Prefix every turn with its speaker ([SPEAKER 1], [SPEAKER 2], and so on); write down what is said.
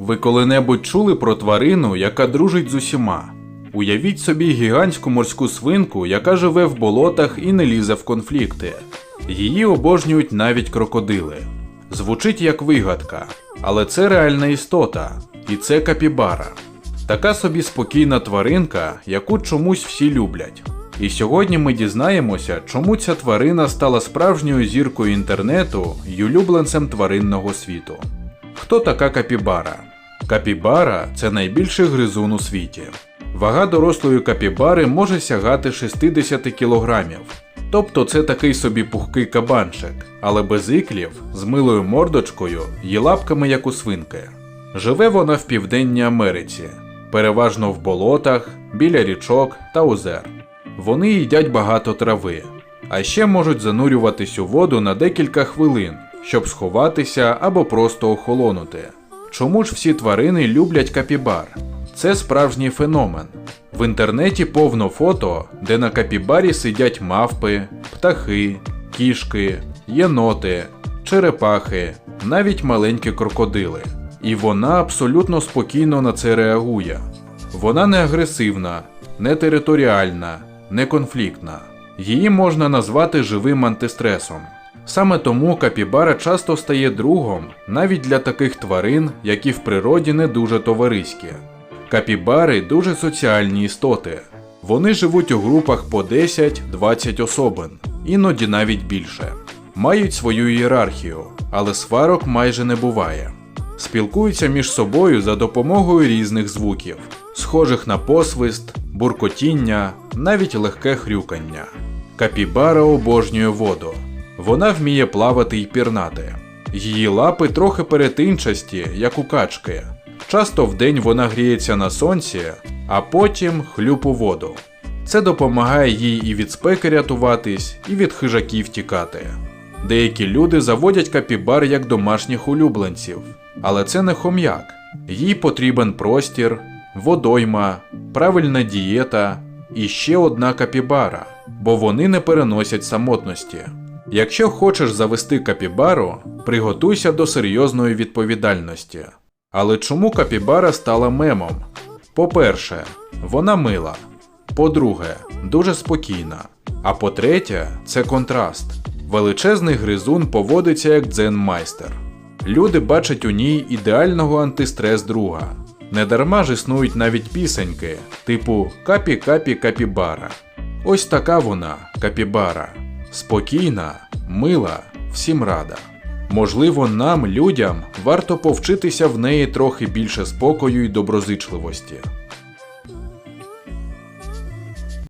[SPEAKER 1] Ви коли-небудь чули про тварину, яка дружить з усіма? Уявіть собі гігантську морську свинку, яка живе в болотах і не лізе в конфлікти. Її обожнюють навіть крокодили. Звучить як вигадка, але це реальна істота, і це капібара. Така собі спокійна тваринка, яку чомусь всі люблять. І сьогодні ми дізнаємося, чому ця тварина стала справжньою зіркою інтернету і улюбленцем тваринного світу. Хто така капібара? Капібара це найбільший гризун у світі. Вага дорослої капібари може сягати 60 кілограмів. Тобто це такий собі пухкий кабанчик, але без іклів, з милою мордочкою і лапками, як у свинки. Живе вона в Південній Америці, переважно в болотах, біля річок та озер. Вони їдять багато трави, а ще можуть занурюватись у воду на декілька хвилин, щоб сховатися або просто охолонути. Чому ж всі тварини люблять капібар? Це справжній феномен. В інтернеті повно фото, де на капібарі сидять мавпи, птахи, кішки, єноти, черепахи, навіть маленькі крокодили. І вона абсолютно спокійно на це реагує. Вона не агресивна, не територіальна, не конфліктна. Її можна назвати живим антистресом. Саме тому капібара часто стає другом навіть для таких тварин, які в природі не дуже товариські. Капібари дуже соціальні істоти. Вони живуть у групах по 10-20 особин, іноді навіть більше. Мають свою ієрархію, але сварок майже не буває. Спілкуються між собою за допомогою різних звуків, схожих на посвист, буркотіння, навіть легке хрюкання. Капібара обожнює воду. Вона вміє плавати й пірнати. Її лапи трохи перетинчасті, як у качки. Часто вдень вона гріється на сонці, а потім хлюп у воду. Це допомагає їй і від спеки рятуватись, і від хижаків тікати. Деякі люди заводять капібар як домашніх улюбленців, але це не хом'як. Їй потрібен простір, водойма, правильна дієта і ще одна капібара, бо вони не переносять самотності. Якщо хочеш завести капібару, приготуйся до серйозної відповідальності. Але чому капібара стала мемом? По-перше, вона мила. По-друге, дуже спокійна. А по-третє, це контраст. Величезний гризун поводиться як дзен-майстер. Люди бачать у ній ідеального антистрес друга. Недарма ж існують навіть пісеньки, типу Капі-капі капібара. Ось така вона, капібара. Спокійна, мила, всім рада. Можливо, нам, людям, варто повчитися в неї трохи більше спокою і доброзичливості.